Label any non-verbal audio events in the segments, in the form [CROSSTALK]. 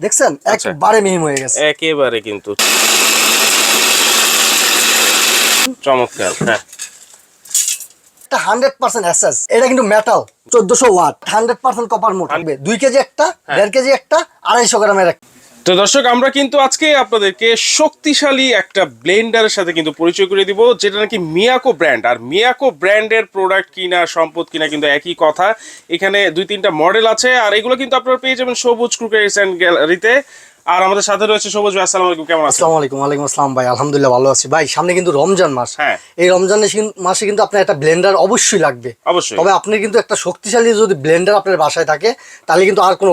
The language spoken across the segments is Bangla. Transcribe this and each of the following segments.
দেখছেন? আচ্ছা। একবারে মিহিম হয়ে গেছে। একেবারে কিন্তু। চমৎকার হ্যাঁ। একটা হান্ড্রেড পার্সেন্ট অ্যাসেস এটা কিন্তু মেটাল চোদ্দশো ওয়াট। হান্ড্রেড পার্সেন্ট কপার মোট থাকবে। দুই কেজি একটা হ্যাঁ। দেড় কেজি একটা আড়াইশো গ্রামের একটা। তো দর্শক, আমরা কিন্তু আজকে আপনাদেরকে শক্তিশালী একটা ব্লেন্ডারের সাথে কিন্তু পরিচয় করে দিব, যেটা নাকি মিয়াকো ব্র্যান্ড। আর মিয়াকো ব্র্যান্ডের প্রোডাক্ট কিনা, সম্পদ কিনা কিন্তু একই কথা। এখানে দুই তিনটা মডেল আছে, আর এগুলো কিন্তু আপনারা পেয়ে যাবেন সবুজ ক্রুকারিস অ্যান্ড গ্যালারিতে। আর আমাদের সাথে রয়েছে সবুজ ভাই আসসালামু আলাইকুম কেমন আছেন? আসসালামু আলাইকুম ওয়ালাইকুম আসসালাম ভাই আলহামদুলিল্লাহ ভালো আছি। ভাই সামনে কিন্তু রমজান মাস। হ্যাঁ। এই মাসে কিন্তু আপনার একটা ব্লেন্ডার অবশ্যই লাগবে। অবশ্যই। তবে কিন্তু একটা শক্তিশালী যদি ব্লেন্ডার আপনার বাসায় থাকে তাহলে কিন্তু আর কোনো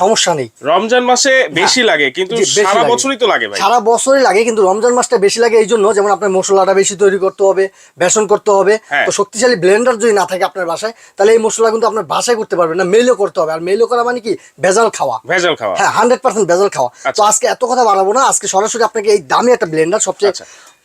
সমস্যা নেই। রমজান মাসে বেশি লাগে কিন্তু সারা বছরই তো লাগে ভাই। সারা বছরই লাগে কিন্তু রমজান মাসটা বেশি লাগে এই জন্য যেমন আপনার মশলাটা বেশি তৈরি করতে হবে বেসন করতে হবে। হ্যাঁ। তো শক্তিশালী ব্লেন্ডার যদি না থাকে আপনার বাসায় তাহলে এই মশলা কিন্তু আপনার বাসায় করতে পারবেন না মেলও করতে হবে। আর মেলও করা মানে কি? ভেজাল খাওয়া। ভেজাল খাওয়া। হ্যাঁ হান্ড্রেড পার্সেন্ট ভেজাল খাওয়া। তো আচ্ছা। আজকে এত কথা বাড়াবো না আজকে সরাসরি আপনাকে এই দামি একটা ব্লেন্ডার সবচেয়ে আচ্ছা।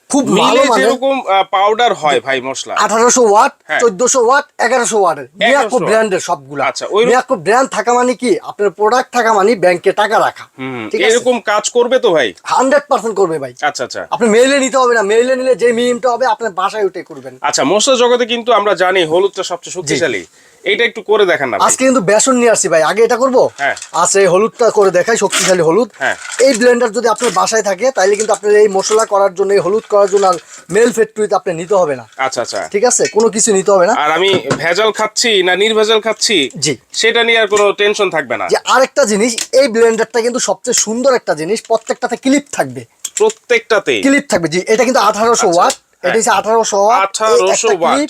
খুব ভালো যেরকম পাউডার হয় ভাই মশলা। আঠারোশো ওয়াট হ্যাঁ। চোদ্দশো ওয়াট এগারোশো ওয়াটের মিয়াকো 1100 ব্র্যান্ডের সবগুলো। আচ্ছা, ওই- মিয়াকো ব্র্যান্ড থাকা মানে কি? আপনার প্রোডাক্ট থাকা মানে ব্যাংকে টাকা রাখা। ঠিক আছে? এরকম কাজ করবে তো ভাই? হান্ড্রেড পার্সেন্ট করবে ভাই। আচ্ছা আচ্ছা। আপনি মেইলে নিতে হবে না। মেইলে নিলে যে মিমটা হবে আপনার বাসায় উঠে করবেন। আচ্ছা মশলা জগতে কিন্তু আমরা জানি হলুদটা সবচেয়ে শক্তিশালী। এইটা একটু করে দেখান না আজকে কিন্তু বেসন নিয়ে আসছি ভাই। আগে এটা করব? হ্যাঁ। আচ্ছা হলুদটা করে দেখাই শক্তিশালী হলুদ। হ্যাঁ। এই ব্লেন্ডার যদি আপনার বাসায় থাকে তাহলে কিন্তু আপনার এই মশলা করার জন্য এই হলুদ করার জন্য আর মেল ফ্যাক্টরিতে আপনি নিতে হবে না। আচ্ছা আচ্ছা। ঠিক আছে? কোনো কিছু নিতে হবে না। আর আমি ভেজাল খাচ্ছি না নির্ভেজাল খাচ্ছি? জি। সেটা নিয়ে আর কোনো টেনশন থাকবে না। যে আরেকটা জিনিস এই ব্লেন্ডারটা কিন্তু সবচেয়ে সুন্দর একটা জিনিস প্রত্যেকটাতে ক্লিপ থাকবে। প্রত্যেকটাতে ক্লিপ থাকবে। জি এটা কিন্তু আঠারোশো ওয়াট এটা হচ্ছে আঠারোশো ওয়াট 1800 ওয়াট।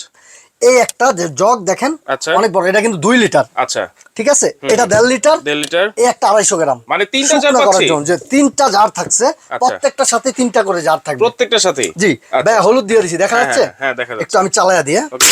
এই একটা যে জগ দেখেন আচ্ছা। অনেক বড় এটা কিন্তু দুই লিটার। আচ্ছা। ঠিক আছে? এটা দেড় লিটার দেড় লিটার। এই একটা আড়াইশো গ্রাম। মানে তিনটা জার পাচ্ছি? জন্য যে তিনটা জার থাকছে প্রত্যেকটার সাথে তিনটা করে জার থাকবে। প্রত্যেকটার সাথে? জি। ভাই হলুদ দিয়ে দিছি দেখা হ্যাঁ, যাচ্ছে? হ্যাঁ, হ্যাঁ, দেখা যাচ্ছে। একটু আমি চালায়া দিয়ে ওকে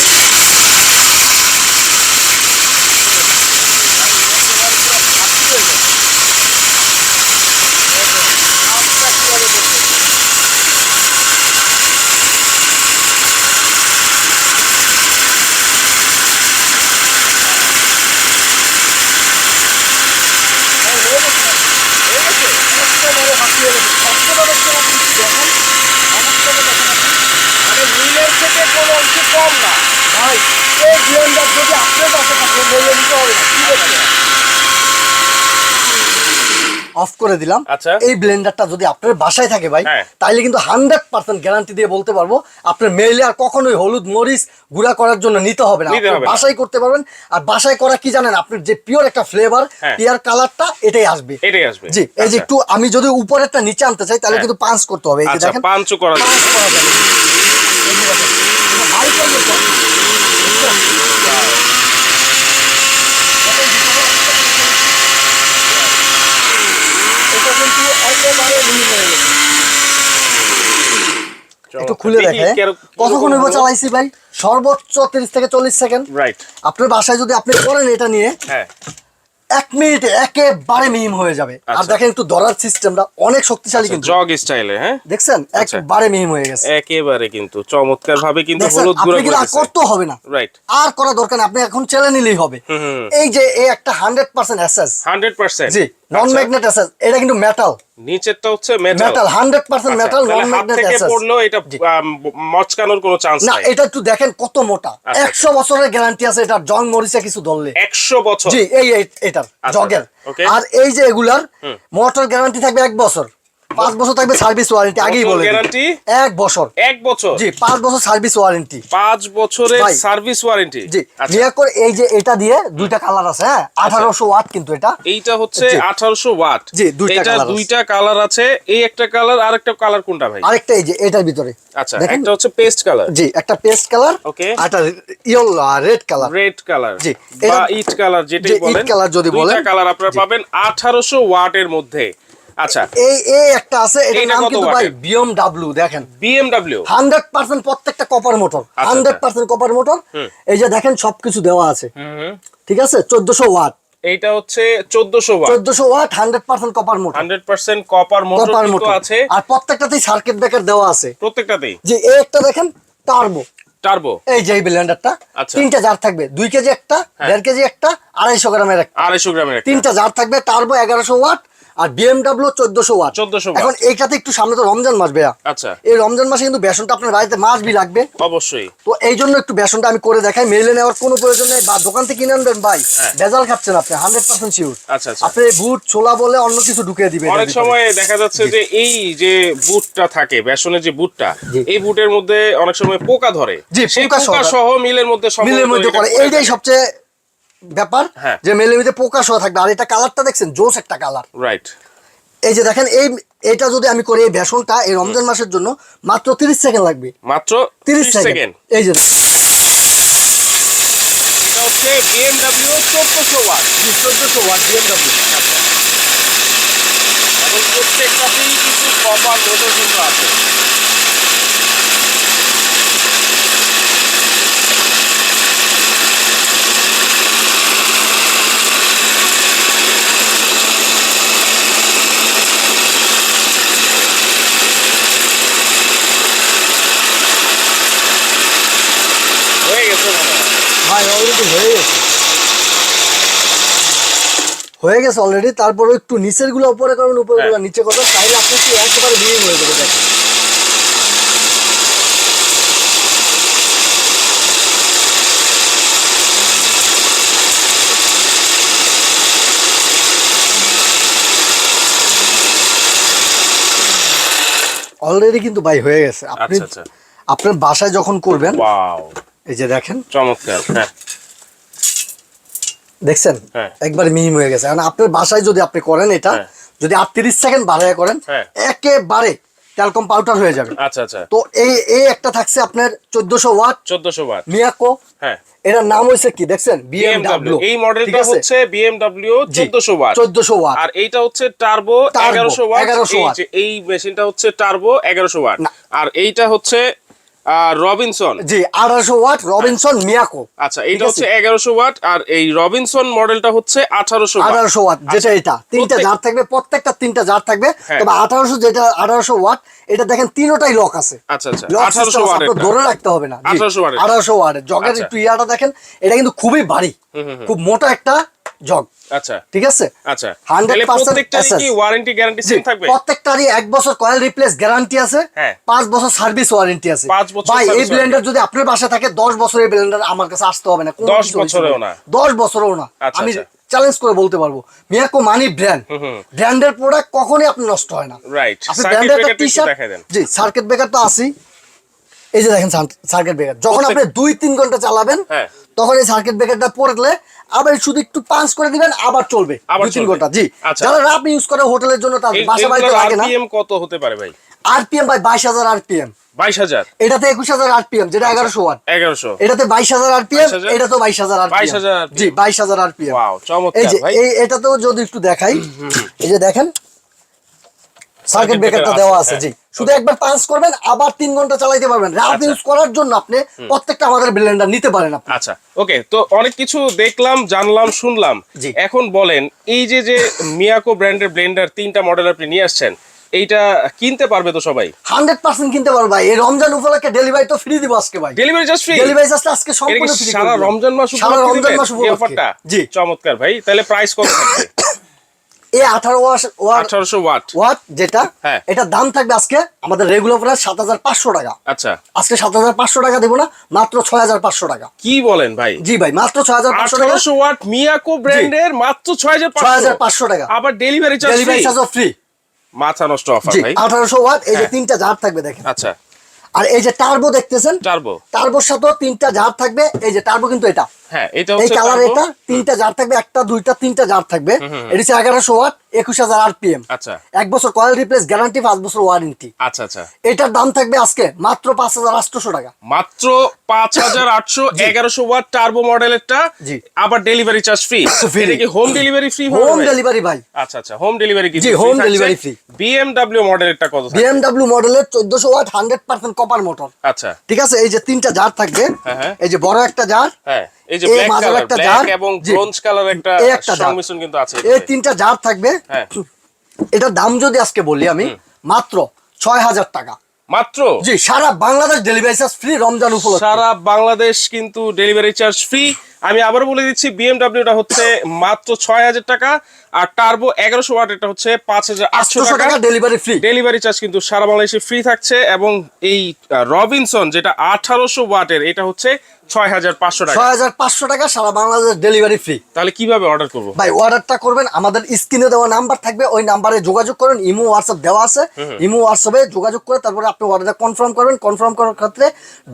মানে মিলের থেকে কোনো অংশ কম না ভাই এই যদি আপনার কাছে থাকে বলে নিতে হবে না কি অফ করে দিলাম আচ্ছা। এই ব্লেন্ডারটা যদি আপনার বাসায় থাকে ভাই হ্যাঁ। তাহলে কিন্তু হান্ড্রেড পার্সেন্ট গ্যারান্টি দিয়ে বলতে পারব আপনার মেইলে আর কখনোই হলুদ মরিচ গুঁড়া করার জন্য নিতে হবে না। বাসায় করতে পারবেন আর বাসায় করা কি জানেন আপনার যে পিওর একটা ফ্লেভার। পিয়ার কালারটা এটাই আসবে এটাই আসবে জি এই যে আচ্ছা। একটু আমি যদি উপরেরটা নিচে আনতে চাই তাহলে হ্যাঁ। কিন্তু পাঁচ করতে হবে এই যে আচ্ছা দেখেন পাঁচও করা যাবে একটু খুলে দেখে। কতক্ষণ হইব চালাইছি ভাই? সর্বোচ্চ তিরিশ থেকে চল্লিশ সেকেন্ড। রাইট আপনার বাসায় যদি আপনি করেন এটা নিয়ে হ্যাঁ। এক মিনিটে একেবারে মিহিম হয়ে যাবে। আর আচ্ছা। দেখেন একটু দরার সিস্টেমটা অনেক শক্তিশালী কিন্তু। জগ স্টাইলে হ্যাঁ? দেখছেন? একেবারে একবারে মিহিম হয়ে গেছে। একেবারে কিন্তু চমৎকার ভাবে কিন্তু হলুদ গুঁড়া কিন্তু আর করতে হবে না। রাইট আর করা দরকার নেই আপনি এখন চেলে নিলেই হবে। এই যে এই একটা 100% এসএস 100% জি। নন ম্যাগনেট অ্যাসেস এটা কিন্তু মেটাল নিচেরটা হচ্ছে metal metal hundred percent metal non magnet assess পড়লেও এটা মচকানোর কোনো চান্স না এটা একটু দেখেন কত মোটা। আচ্ছা, একশো বছরের গ্যারান্টি আছে এটা জং মরিসে কিছু ধরলে। একশো বছর। জি এই এটার। আচ্ছা, জগের আর এই যে এগুলার মোটর গ্যারান্টি থাকবে এক বছর। পাঁচ বছর থাকবে সার্ভিস ওয়ারেন্টি আগেই বলে guarantee? এক বছর। এক বছর? জি পাঁচ বছর সার্ভিস ওয়ারেন্টি। পাঁচ বছরের সার্ভিস ওয়ারেন্টি? জি মিয়াকোর এই যে এটা দিয়ে দুইটা কালার আছে হ্যাঁ? আঠারোশো ওয়াট কিন্তু এটা। এইটা হচ্ছে আঠারোশো ওয়াট। জি, দুইটা দুইটা কালার আছে। এই একটা কালার আর একটা কালার কোনটা ভাই? আরেকটা এই যে এটার ভিতরে। আচ্ছা একটা হচ্ছে পেস্ট কালার জি একটা পেস্ট কালার. আর একটা yellow red colour red colour জি, বা ইট কালার যেটাই ইট বলেন colour যদি দুইটা বলেন। কালার আপনারা পাবেন আঠারোশো ওয়াটের মধ্যে। আচ্ছা। এই এই একটা আছে নাম কিন্তু ভাই watt-এর? দেখেন। হান্ড্রেড পার্সেন্ট প্রত্যেকটা কপার মোটর আচ্ছা। হান্ড্রেড পার্সেন্ট কপার মোটর এই যে দেখেন সবকিছু দেওয়া আছে। ঠিক আছে? চোদ্দশো ওয়াট। এইটা হচ্ছে চোদ্দশো ওয়াট। চোদ্দশো watt hundred percent copper motor hundred percent copper motor আছে। আর প্রত্যেকটাতেই সার্কিট ব্রেকার দেওয়া আছে। প্রত্যেকটাতেই? যে এই একটা দেখেন টার্বো টার্বো এই যে এই ব্লেন্ডারটা আচ্ছা। তিনটা জার থাকবে। দুই কেজি একটা দেড় কেজি একটা আড়াইশো গ্রামের একটা। আড়াইশো গ্রামের তিনটা জার থাকবে টার্বো এগারোশো ওয়াট আর বিএমডাব্লিউ চোদ্দশো ওয়াট 1400 watt। এখন এইটাতে একটু সামনে তো রমজান মাস ভাইয়া আচ্ছা। এই রমজান মাসে কিন্তু বেসনটা আপনার বাড়িতে মাস বি লাগবে। অবশ্যই। তো এই জন্য একটু বেসনটা আমি করে দেখাই। মেলে নেওয়ার কোনো প্রয়োজন নেই বা দোকান থেকে কিনে আনবেন ভাই হ্যাঁ। ভেজাল খাচ্ছেন আপনি হান্ড্রেড পার্সেন্ট শিওর আচ্ছা আপনি বুট ছোলা বলে অন্য কিছু ঢুকিয়ে দিবেন অনেক সময় দেখা যাচ্ছে যে এই যে বুটটা থাকে বেসনের যে বুটটা এই বুটের মধ্যে অনেক সময় পোকা ধরে। জি, পোকা সহ মিলের মধ্যে মিলের মধ্যে করে এইটাই সবচেয়ে ব্যাপার হ্যাঁ। যে মেলের মধ্যে পোকা সহ থাকবে। আর এটা কালারটা দেখছেন? জোস একটা কালার। রাইট এই যে দেখেন এই এটা যদি আমি করি এই বেসনটা এই রমজান মাসের জন্য মাত্র তিরিশ সেকেন্ড লাগবে। মাত্র 30 সেকেন্ড। এই যে এটা হচ্ছে বিএমডব্লিউ চোদ্দশো ওয়াট চোদ্দশো ওয়াট বিএমডব্লিউ এবং প্রত্যেকটাতেই কিন্তু কপার মোটর কিন্তু আছে হয়ে গেছে মনে হয় ভাই অলরেডি হয়ে গেছে। হয়ে গেছে অলরেডি তারপরে একটু নিচেরগুলো উপরে করুন উপরে গুলো হ্যাঁ। নিচে করুন তাইলে আপনি কি একেবারে বিয়ে হয়ে যাবে দেখেন। অলরেডি কিন্তু ভাই হয়ে গেছে। আপনি আচ্ছা আচ্ছা। আপনার বাসায় যখন করবেন এই যে দেখেন। চমৎকার হ্যাঁ। দেখছেন? হ্যাঁ। একবারে মিহিম হয়ে গেছে। কারণ আপনার বাসায় যদি আপনি করেন এটা হ্যাঁ। যদি আটত্রিশ সেকেন্ড বাড়ায় করেন। একেবারে ট্যালকম পাউডার হয়ে যাবে। আচ্ছা আচ্ছা। তো এই এই একটা থাকছে আপনার চোদ্দশো ওয়াট চোদ্দশো ওয়াট। মিয়াকো। হ্যাঁ। এটার নাম হয়েছে কি? দেখছেন? বিএমডব্লিউ এই মডেলটা হচ্ছে বিএমডব্লিউ চোদ্দশো ওয়াট। চোদ্দশো ওয়াট। আর এইটা হচ্ছে টার্বো এগারোশো ওয়াট। 1100 এই এই মেশিনটা হচ্ছে টার্বো এগারোশো ওয়াট। না। আর এইটা হচ্ছে রবিনসন। জি আঠারোশো ওয়াট রবিনসন মিয়াকো। আচ্ছা ঠিক হচ্ছে এগারোশো ওয়াট আর এই রবিনসন মডেলটা হচ্ছে আঠারোশো আঠারোশো ওয়াট যেটা এটা তিনটা আচ্ছা। জার থাকবে প্রত্যেকটা তিনটা জার থাকবে। হ্যাঁ। তবে আঠারোশো যেটা আঠারোশো ওয়াট এটা দেখেন তিনোটাই লক আছে। আচ্ছা আচ্ছা আঠারোশো ওয়াট ধরে রাখতে হবে না। জি, 1800 watt এর। 1800 ওয়াটের। জগের আচ্ছা। একটু ইয়াটা দেখেন এটা কিন্তু খুবই ভারী। খুব মোটা একটা জগ। আচ্ছা। ঠিক আছে? আচ্ছা। 100% প্রত্যেকটারই কি ওয়ারেন্টি গ্যারান্টি সেম থাকবে? প্রত্যেকটারই এক বছর কয়েল রিপ্লেস গ্যারান্টি আছে হ্যাঁ। পাঁচ বছর সার্ভিস ওয়ারেন্টি আছে। বছর ভাই এই ব্লেন্ডার যদি আপনার বাসায় থাকে দশ বছরের ব্লেন্ডার আমার কাছে আসতে হবে না। কোনো 10 বছরেও না। দশ বছরেও না। আচ্ছা, আমি। চ্যালেঞ্জ করে বলতে পারব। মিয়াকো মানি ব্র্যান্ড ব্র্যান্ডের প্রোডাক্ট কখনই আপনি নষ্ট হয় না। রাইট আপনি ব্র্যান্ডের একটা টি শার্ট জি সার্কিট ব্রেকার তো আছি এই যে দেখেন সার্কিট ব্রেকার যখন আপনি দুই তিন ঘণ্টা চালাবেন হ্যাঁ। তখন এই সার্কিট ব্রেকারটা পড়লে আবার শুধু একটু পাঞ্চ করে দিবেন আবার চলবে। আবার তিন ঘণ্টা। জি। আচ্ছা। যারা রাপ ইউজ করে হোটেলের জন্য তার বাসা বাড়িতে লাগে না। আরপিএম কত হতে পারে ভাই? আরপিএম ভাই বাইশ হাজার আরপিএম বাইশ হাজার? এটাতে একুশ হাজার আরপিএম যেটা আচ্ছা। এগারোশো ওয়াট। এগারোশো। এটাতে বাইশ হাজার আরপিএম 22,000 এটা তো বাইশ হাজার আরপিএম 22,000 RPM জি বাইশ হাজার আরপিএম ওয়াও চমৎকার ভাই। এই এটাতেও যদি একটু দেখাই এই যে দেখেন সার্কিট ব্রেকারটা দেওয়া আছে, আছে জি। হ্যাঁ। শুধু একবার পাঞ্চ করবেন আবার তিন ঘণ্টা চালাইতে পারবেন। রাফ আচ্ছা। ইউজ করার জন্য আপনি প্রত্যেকটা আমাদের ব্লেন্ডার নিতে পারেন আপনি। আচ্ছা ওকে তো অনেক কিছু দেখলাম জানলাম শুনলাম। এখন বলেন এই যে যে মিয়াকো ব্র্যান্ডের ব্লেন্ডার তিনটা মডেল আপনি নিয়ে আসছেন এইটা কিনতে পারবে তো সবাই? হান্ড্রেড পার্সেন্ট কিনতে পারবে ভাই। এই রমজান উপলক্ষে ডেলিভারি তো ফ্রি দিব আজকে ভাই। Delivery just free delivery just আজকে সম্পূর্ণ ফ্রি সারা রমজান মাস সারা রমজান মাস উপলক্ষে। জি। চমৎকার ভাই। তাহলে প্রাইস কত থাকবে? [COUGHS] এই আঠারো ওয়াট আঠারোশো ওয়াট। ওয়াট যেটা হ্যাঁ। দাম থাকবে আজকে আমাদের রেগুলার প্রাইস সাত হাজার পাঁচশো টাকা। আচ্ছা। আজকে সাত হাজার পাঁচশো টাকা দেবো না মাত্র ছয় হাজার পাঁচশো টাকা। কি বলেন ভাই? জি ভাই মাত্র ছয় হাজার পাঁচশো টাকা। ওয়াট মিয়াকো ব্র্যান্ডের মাত্র ছয় হাজার ছয় হাজার পাঁচশো টাকা। আবার ডেলিভারি চার্জ ফ্রি মাথা নষ্ট অফার জি ভাই। আঠারোশো ওয়াট এই যে হ্যাঁ। তিনটা জার থাকবে দেখেন। আচ্ছা। আর এই যে টার্বো দেখতেছেন? টার্বো টার্বোর সাথেও তিনটা জার থাকবে। এই যে টার্বো কিন্তু এটা। হ্যাঁ এটা এই কালার এটা তিনটা জার থাকবে একটা দুইটা তিনটা জার থাকবে। এটা হচ্ছে এগারোশো ওয়াট একুশ হাজার আরপিএম। আচ্ছা। এক বছর কয়েল রিপ্লেস গ্যারান্টি পাঁচ বছর ওয়ারেন্টি। আচ্ছা আচ্ছা। এটার দাম থাকবে আজকে মাত্র পাঁচ হাজার আটশোশো টাকা। মাত্র পাঁচ হাজার আটশো এগারোশো ওয়াট টার্বো মডেলেরটা জি। আবার ডেলিভারি চার্জ ফ্রি। এটা কি home delivery free home delivery ভাই। আচ্ছা আচ্ছা হোম ডেলিভারি কি জি, delivery free। বিএমডব্লিউ মডেলেরটা কত? বিএমডাব্লিউ মডেলের চোদ্দশো watt hundred percent copper motor আচ্ছা। ঠিক আছে? এই যে তিনটা জার থাকবে। হ্যাঁ, হ্যাঁ। এই যে বড় একটা জার হ্যাঁ এই যে ব্ল্যাক কালার একটা ব্ল্যাক জার, এবং ব্রোঞ্জ কালার একটা সংমিশ্রণ কিন্তু আছে এই তিনটা জার থাকবে। এটার দাম যদি আজকে বলি আমি মাত্র ছয় হাজার টাকা। মাত্র? জি সারা Bangladesh delivery charge free Ramzan উপলক্ষে। সারা বাংলাদেশ কিন্তু ডেলিভারি চার্জ ফ্রি আমি আবার বলে দিচ্ছি বিএমডাব্লিউটা হচ্ছে মাত্র ছয় হাজার টাকা আর টার্বো এগারোশো ওয়াট এটা হচ্ছে পাঁচ হাজার আটশো টাকা। ডেলিভারি ফ্রি ডেলিভারি চার্জ কিন্তু সারা বাংলাদেশে ফ্রি থাকছে এবং এই রবিনসন যেটা আঠারোশো ওয়াটের এটা হচ্ছে ছয় হাজার পাঁচশো টাকা। ছয় হাজার পাঁচশো টাকা সারা বাংলাদেশ ডেলিভারি ফ্রি তাহলে কীভাবে অর্ডার করব? ভাই অর্ডারটা করবেন আমাদের স্ক্রিনে দেওয়া নাম্বার থাকবে ওই নাম্বারে যোগাযোগ করুন ইমো হোয়াটসঅ্যাপ দেওয়া আছে। ইমো হোয়াটসঅ্যাপে যোগাযোগ করে তারপরে আপনি অর্ডারটা কনফার্ম করবেন। কনফার্ম করার ক্ষেত্রে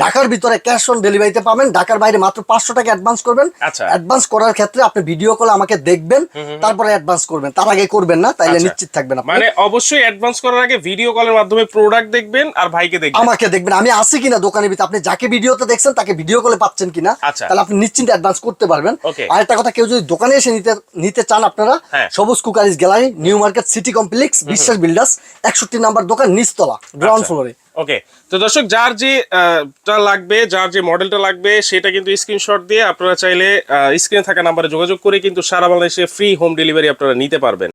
ঢাকার ভিতরে ক্যাশ অন ডেলিভারিতে পাবেন। ঢাকার বাইরে মাত্র পাঁচশো টাকা অ্যাডভান্স করবেন। আচ্ছা। অ্যাডভান্স করার ক্ষেত্রে আপনি ভিডিও কলে আমাকে দেখবেন তারপরে অ্যাডভান্স করবেন। তার আগে করবেন না তাইলে আচ্ছা। নিশ্চিত থাকবেন মানে অবশ্যই অ্যাডভান্স করার আগে ভিডিও কলের মাধ্যমে প্রোডাক্ট দেখবেন আর ভাইকে দেখবেন। আমাকে দেখবেন। আমি আছি কিনা দোকানের ভিতরে আপনি যাকে ভিডিওতে দেখছেন তাকে ভিডিও কলে পাচ্ছেন কিনা আচ্ছা। তাহলে আপনি নিশ্চিন্তে অ্যাডভান্স করতে পারবেন আর একটা কথা কেউ যদি দোকানে এসে নিতে নিতে চান আপনারা হ্যাঁ। Sabuj cookeries gallery new market city complex Biswas builders একষট্টি নাম্বার দোকান নিচতলা গ্রাউন্ড আচ্ছা। ফ্লোরে ওকে তো দর্শক যার যে লাগবে যার যে মডেলটা লাগবে সেটা কিন্তু স্ক্রিনশট দিয়ে আপনারা চাইলে স্ক্রিনে থাকা নাম্বারে যোগাযোগ করে কিন্তু সারা বাংলাদেশে ফ্রি হোম ডেলিভারি আপনারা নিতে পারবেন